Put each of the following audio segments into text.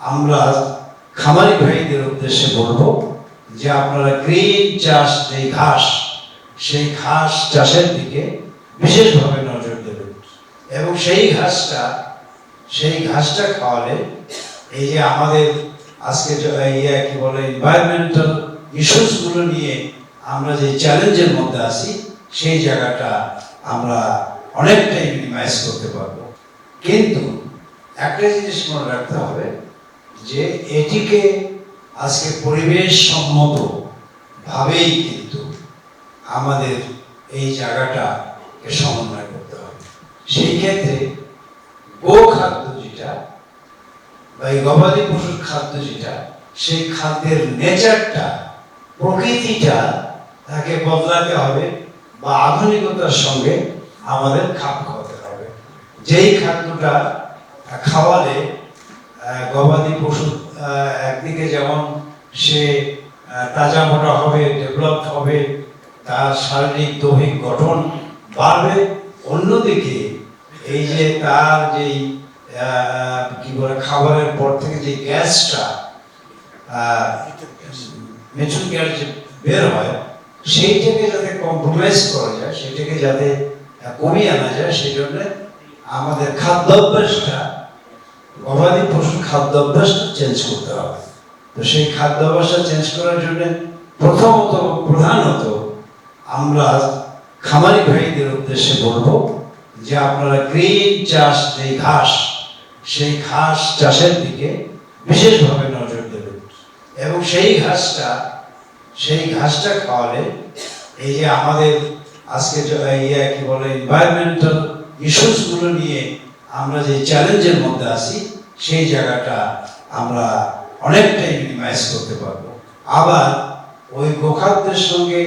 আমরা খামারি ভাইদের উদ্দেশ্যে বলব যে আপনারা গ্রিন চাষ যে ঘাস, সেই ঘাস চাষের দিকে বিশেষভাবে নজর দেবেন। এবং সেই ঘাসটা সেই ঘাসটা খাওয়ালে এই যে আমাদের আজকে ইয়ে কি বলে এনভায়রনমেন্টাল ইস্যুসগুলো নিয়ে আমরা যে চ্যালেঞ্জের মধ্যে আছি, সেই জায়গাটা আমরা অনেকটাই মিনিমাইজ করতে পারব। কিন্তু একটা জিনিস মনে রাখতে হবে যে এটিকে আজকে পরিবেশ সম্মত ভাবেই কিন্তু আমাদের এই জায়গাটাকে সমন্বয় করতে হবে। সেই ক্ষেত্রে গো খাদ্য যেটা বা এই গবাদি পশুর খাদ্য যেটা, সেই খাদ্যের নেচারটা, প্রকৃতিটা তাকে বদলাতে হবে বা আধুনিকতার সঙ্গে আমাদের খাপ খাওয়াতে হবে। যেই খাদ্যটা খাওয়ালে গবাদি পশু একদিকে যেমন সে তাজা মোটা হবে ডেভেলপ হবে, তার শারীরিক দৈহিক গঠন বাড়বে, অন্যদিকে এই যে তার যেই কি বলে, খাবারের পর থেকে যে গ্যাসটা মেচুন গ্যাস যে বের হয়, সেইটাকে যাতে কম্প্রোমাইজ করা যায়, সেটাকে যাতে কমিয়ে আনা যায় সেই জন্য আমাদের খাদ্যাভ্যাসটা গবাদি পশুর খাদ্যাভ্যাসটা চেঞ্জ করতে হবে। তো সেই খাদ্যাভ্যাসটা চেঞ্জ করার জন্য প্রথমত প্রধানত আমরা খামারি ভাইদের উদ্দেশ্যে বলব যে আপনারা গ্রিন চাষ যে ঘাস, সেই ঘাস চাষের দিকে বিশেষভাবে নজর দেবেন। এবং সেই ঘাসটা সেই ঘাসটা খাওয়ালে এই যে আমাদের আজকে ইয়ে কি বলে এনভায়রনমেন্টাল ইস্যুসগুলো নিয়ে আমরা যে চ্যালেঞ্জের মধ্যে আছি, সেই জায়গাটা আমরা অনেকটাই মিনিমাইজ করতে পারব। আবার ওই গোখাদ্যের সঙ্গে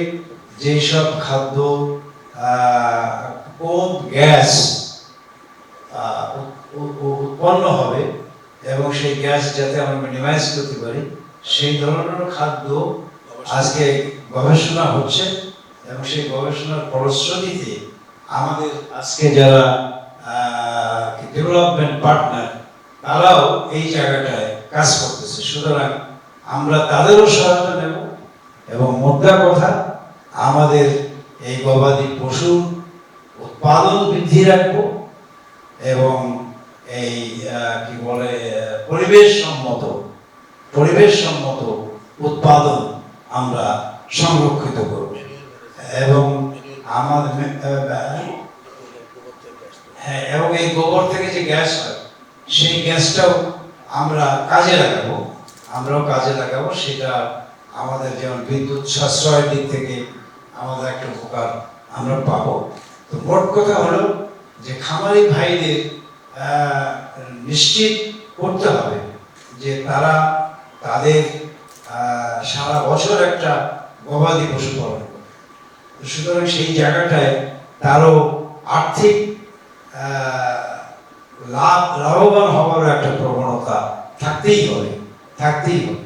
যেই সব খাদ্য কম গ্যাস উৎপন্ন হবে এবং সেই গ্যাস যাতে আমরা মিনিমাইজ করতে পারি, সেই ধরনের খাদ্য আজকে গবেষণা হচ্ছে এবং সেই গবেষণার ফলশ্রুতিতে আমাদের আজকে যারা ডেভেলপমেন্ট পার্টনার তারাও এই জায়গাটায় কাজ করতেছে। সুতরাং আমরা তাদেরও সহায়তা নেব এবং মোদ্দা কথা, আমাদের এই গবাদি পশু উৎপাদন বৃদ্ধি রাখব এবং এই কি বলে পরিবেশ সম্মত পরিবেশ সম্মত উৎপাদন আমরা সংরক্ষিত করব। এবং আমাদের আহ, হ্যাঁ এবং এই গোবর থেকে যে গ্যাস সেই গ্যাসটাও আমরা কাজে লাগাবো, আমরাও কাজে লাগাবো, সেটা আমাদের যেমন বিদ্যুৎ সাশ্রয়ের দিক থেকে আমাদের একটা উপকার আমরা পাবো। তো মোট কথা হলো যে খামারি ভাইদের নিশ্চিত করতে হবে যে তারা তাদের সারা বছর একটা গবাদি পশু পালন সুতরাং সেই জায়গাটায় তারও আর্থিক লাভ লাভবান হওয়ার একটা প্রবণতা থাকতেই হবে থাকতেই হবে।